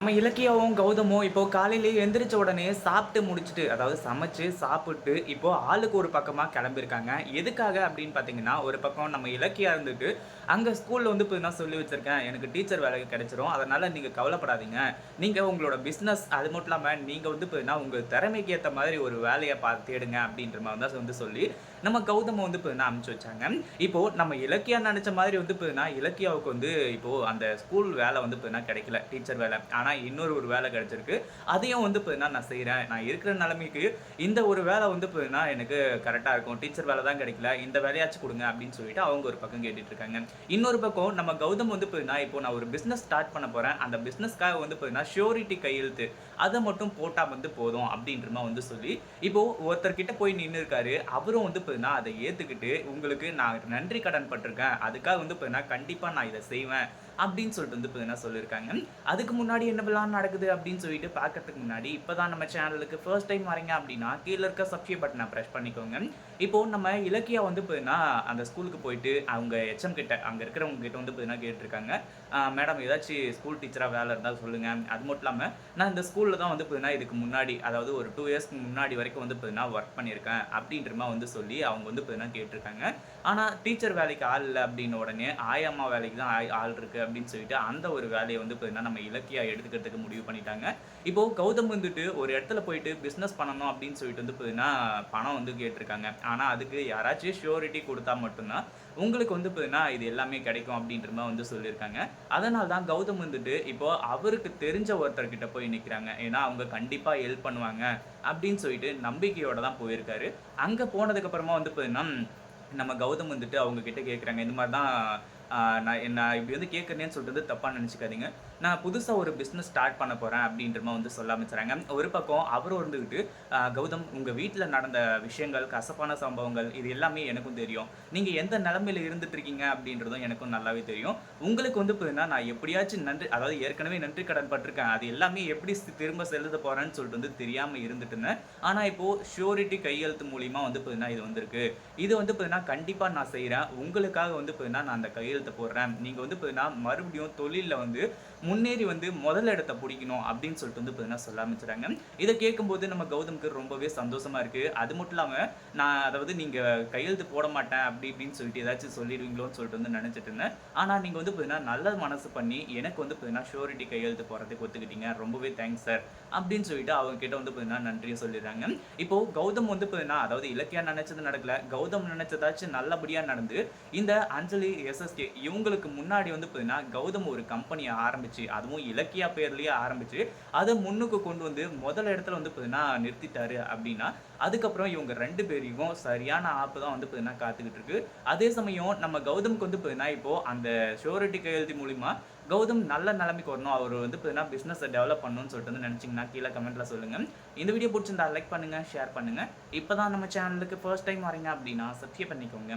நம்ம இலக்கியாவும் கௌதமும் இப்போ காலையிலேயே எந்திரிச்ச உடனே சாப்பிட்டு முடிச்சுட்டு அதாவது சமைச்சு சாப்பிட்டு இப்போ ஆளுக்கு ஒரு பக்கமாக கிளம்பியிருக்காங்க. எதுக்காக அப்படின்னு பார்த்தீங்கன்னா ஒரு பக்கம் நம்ம இலக்கியா இருந்துட்டு அங்கே ஸ்கூலில் வந்து இப்போ நான் சொல்லி வச்சிருக்கேன் எனக்கு டீச்சர் வேலை கிடைச்சிரும் அதனால நீங்கள் கவலைப்படாதீங்க. நீங்கள் உங்களோட பிஸ்னஸ் அது மட்டும் இல்லாமல் நீங்கள் வந்து இப்போ உங்கள் திறமைக்கு ஏற்ற மாதிரி ஒரு வேலையை பார்த்து தேடுங்க அப்படின்ற மாதிரி தான் வந்து சொல்லி நம்ம கௌதம வந்து இப்போ அனுப்பிச்சு வச்சாங்க. இப்போ நம்ம இலக்கியா நினைச்ச மாதிரி வந்து இப்போ இலக்கியாவுக்கு வந்து இப்போ அந்த ஸ்கூல் வேலை வந்து இப்போ கிடைக்கல டீச்சர் வேலை. ஆனால் இன்னொரு ஒரு வேலை கிடச்சிருக்கு. அதையும் வந்து இப்போ நான் செய்கிறேன் நான் இருக்கிற நிலைமைக்கு இந்த ஒரு வேலை வந்து பார்த்தீங்கன்னா எனக்கு கரெக்டாக இருக்கும். டீச்சர் வேலை தான் கிடைக்கல. இந்த வேலையாச்சும் கொடுங்க அப்படின்னு சொல்லிட்டு அவங்க ஒரு பக்கம் கேட்டுட்ருக்காங்க இன்னொரு பக்கம் நம்ம கௌதம் வந்து பார்த்தீங்கன்னா இப்போ நான் ஒரு பிஸ்னஸ் ஸ்டார்ட் பண்ண போகிறேன் அந்த பிஸ்னஸ்க்காக வந்து பார்த்தீங்கன்னா ஷியோரிட்டி கையெழுத்து. அதை மட்டும் போட்டால் வந்து போதும் அப்படின்ற மாதிரி வந்து சொல்லி இப்போது ஒருத்தர்கிட்ட போய் நின்று இருக்காரு. அவரும் வந்து இப்போ அதை ஏற்றுக்கிட்டு உங்களுக்கு நான் நன்றி கடன் பட்டிருக்கேன். அதுக்காக வந்து பார்த்தீங்கன்னா கண்டிப்பாக நான் இதை செய்வேன். அப்படின்னு சொல்லிட்டு வந்து இப்போ சொல்லியிருக்காங்க? அதுக்கு முன்னாடி என்னவெல்லாம் நடக்குது அப்படின்னு சொல்லிட்டு பார்க்கறதுக்கு முன்னாடி இப்போ தான் நம்ம சேனலுக்கு ஃபர்ஸ்ட் டைம் வரீங்க அப்படின்னா கீழே இருக்க சப்ஸ்கிரைப் பட்டனை ப்ரெஸ் பண்ணிக்கோங்க. இப்போ நம்ம இலக்கியா வந்து பார்த்தீங்கன்னா அந்த ஸ்கூலுக்கு போயிட்டு அவங்க எச்எம் கிட்ட அங்கே இருக்கிறவங்க கிட்ட வந்து பார்த்தீங்கன்னா கேட்டிருக்காங்க? மேடம் ஏதாச்சும் ஸ்கூல் டீச்சராக வேலை இருந்தால் சொல்லுங்கள் அது மட்டும் இல்லாமல் நான் இந்த ஸ்கூலில் தான் வந்து பார்த்தீங்கன்னா இதுக்கு முன்னாடி அதாவது ஒரு டூ இயர்ஸ்க்கு முன்னாடி வரைக்கும் வந்து பார்த்தீங்கன்னா ஒர்க் பண்ணியிருக்கேன். அப்படின்ற மாதிரி வந்து சொல்லி அவங்க வந்து பார்த்தீங்கன்னா கேட்டிருக்காங்க. ஆனால் டீச்சர் வேலைக்கு ஆள் இல்லை அப்படின்ன உடனே ஆயம்மா வேலைக்கு தான் ஆள் இருக்குது அப்படின்னு சொல்லிட்டு அந்த ஒரு வேலையை வந்து பார்த்தீங்கன்னா நம்ம இலக்கியா எடுத்துக்கிறதுக்கு முடிவு பண்ணிட்டாங்க. இப்போ கௌதம் வந்துட்டு ஒரு இடத்துல போயிட்டு பிஸ்னஸ் பண்ணணும் அப்படின்னு சொல்லிட்டு வந்து பார்த்தீங்கன்னா பணம் வந்து கேட்டிருக்காங்க. ஆனால் அதுக்கு யாராச்சும் ஷியோரிட்டி கொடுத்தா மட்டும்தான் உங்களுக்கு வந்து பார்த்தீங்கன்னா இது எல்லாமே கிடைக்கும் அப்படின்ற மாதிரி வந்து சொல்லியிருக்காங்க. அதனால தான் கௌதம் வந்துட்டு இப்போ அவருக்கு தெரிஞ்ச ஒருத்தர்கிட்ட போய் நிற்கிறாங்க ஏன்னா அவங்க கண்டிப்பாக ஹெல்ப் பண்ணுவாங்க அப்படின்னு சொல்லிட்டு நம்பிக்கையோட தான் போயிருக்காரு. அங்கே போனதுக்கப்புறமா வந்து பார்த்தீங்கன்னா நம்ம கௌதம் வந்துட்டு அவங்க கிட்ட கேட்குறாங்க இந்த மாதிரி தான் நான் நான் இப்படி வந்து கேட்குறேன்னு சொல்கிறது தப்பாக நினச்சிக்காதீங்க. நான் புதுசாக ஒரு பிஸ்னஸ் ஸ்டார்ட் பண்ண போகிறேன் அப்படின்ற வந்து சொல்ல ஆரம்பிச்சுறாங்க ஒரு பக்கம் அவரும் இருந்துக்கிட்டு கௌதம் உங்கள் வீட்டில் நடந்த விஷயங்கள் கசப்பான சம்பவங்கள் இது எல்லாமே எனக்கும் தெரியும். நீங்கள் எந்த நிலமையில இருந்துட்டு இருக்கீங்க அப்படின்றதும் எனக்கும் நல்லாவே தெரியும். உங்களுக்கு வந்து பார்த்தீங்கன்னா நான் எப்படியாச்சும் நன்றி அதாவது ஏற்கனவே நன்றி கடன் பட்டிருக்கேன். அது எல்லாமே எப்படி திரும்ப செலுத்த போகிறேன்னு சொல்லிட்டு வந்து தெரியாமல் இருந்துட்டு இருந்தேன் ஆனால் இப்போது ஷியோரிட்டி கையெழுத்து மூலிமா வந்து பார்த்தீங்கன்னா இது வந்திருக்கு. இது வந்து பார்த்தீங்கன்னா கண்டிப்பாக நான் செய்கிறேன் உங்களுக்காக வந்து பார்த்தீங்கன்னா நான் அந்த கையெழுத்து போடுறேன். நீங்கள் வந்து பார்த்தீங்கன்னா மறுபடியும் தொழிலில் வந்து முன்னேறி வந்து முதல் இடத்த பிடிக்கணும் அப்படின்னு சொல்லிட்டு வந்து பார்த்தீங்கன்னா சொல்ல ஆரம்பிச்சுறாங்க இதை கேட்கும்போது நம்ம கௌதம்க்கு ரொம்பவே சந்தோஷமாக இருக்குது அது மட்டும் இல்லாமல் நான் அதாவது நீங்கள் கையெழுத்து போட மாட்டேன் அப்படி இப்படின்னு சொல்லிட்டு ஏதாச்சும் சொல்லிடுவீங்களோன்னு சொல்லிட்டு வந்து நினச்சிட்டு இருந்தேன். ஆனால் நீங்கள் வந்து பார்த்தீங்கன்னா நல்ல மனசு பண்ணி எனக்கு வந்து பார்த்தீங்கன்னா ஷோரிட்டி கையெழுத்து போகிறதுக்கு ஒத்துக்கிட்டீங்க. ரொம்பவே தேங்க்ஸ் சார் அப்படின்னு சொல்லிட்டு அவங்க கிட்ட வந்து பார்த்தீங்கன்னா நன்றியை சொல்லிடுறாங்க. இப்போ கௌதம் வந்து பார்த்தீங்கன்னா அதாவது இலக்கியா நினைச்சது நடக்கல. கௌதம் நினைச்சதாச்சும் நல்லபடியாக நடந்து இந்த அஞ்சலி எஸ்எஸ்கே இவங்களுக்கு முன்னாடி வந்து பார்த்தீங்கன்னா கௌதம் ஒரு கம்பெனியை ஆரம்பிச்சு அதுவும் இலக்கியா பெயர்லேயே ஆரம்பிச்சு அதை முன்னுக்கு கொண்டு வந்து முதல் இடத்துல வந்து பார்த்தீங்கன்னா நிறுத்திட்டாரு அப்படின்னா அதுக்கப்புறம் இவங்க ரெண்டு பேரையும் சரியான ஆப்பு தான் வந்து பார்த்தீங்கன்னா காத்துக்கிட்டு இருக்கு. அதே சமயம் நம்ம கௌதமுக்கு வந்து பார்த்தீங்கன்னா இப்போ அந்த ஷோரிட்டி கையெழுத்து மூலிமா கௌதம் நல்ல நிலைமைக்கு வரணும். அவர் வந்து பார்த்தீங்கன்னா பிஸ்னஸை டெவலப் பண்ணணும்னு சொல்லிட்டு வந்து நினச்சிங்கன்னா கீழே கமெண்ட்ல சொல்லுங்க. இந்த வீடியோ பிடிச்சிருந்தா லைக் பண்ணுங்க ஷேர் பண்ணுங்க. இப்போ தான் நம்ம சேனலுக்கு ஃபர்ஸ்ட் டைம் வரீங்க அப்படின்னா சப்ஸ்கிரைப் பண்ணிக்கோங்க.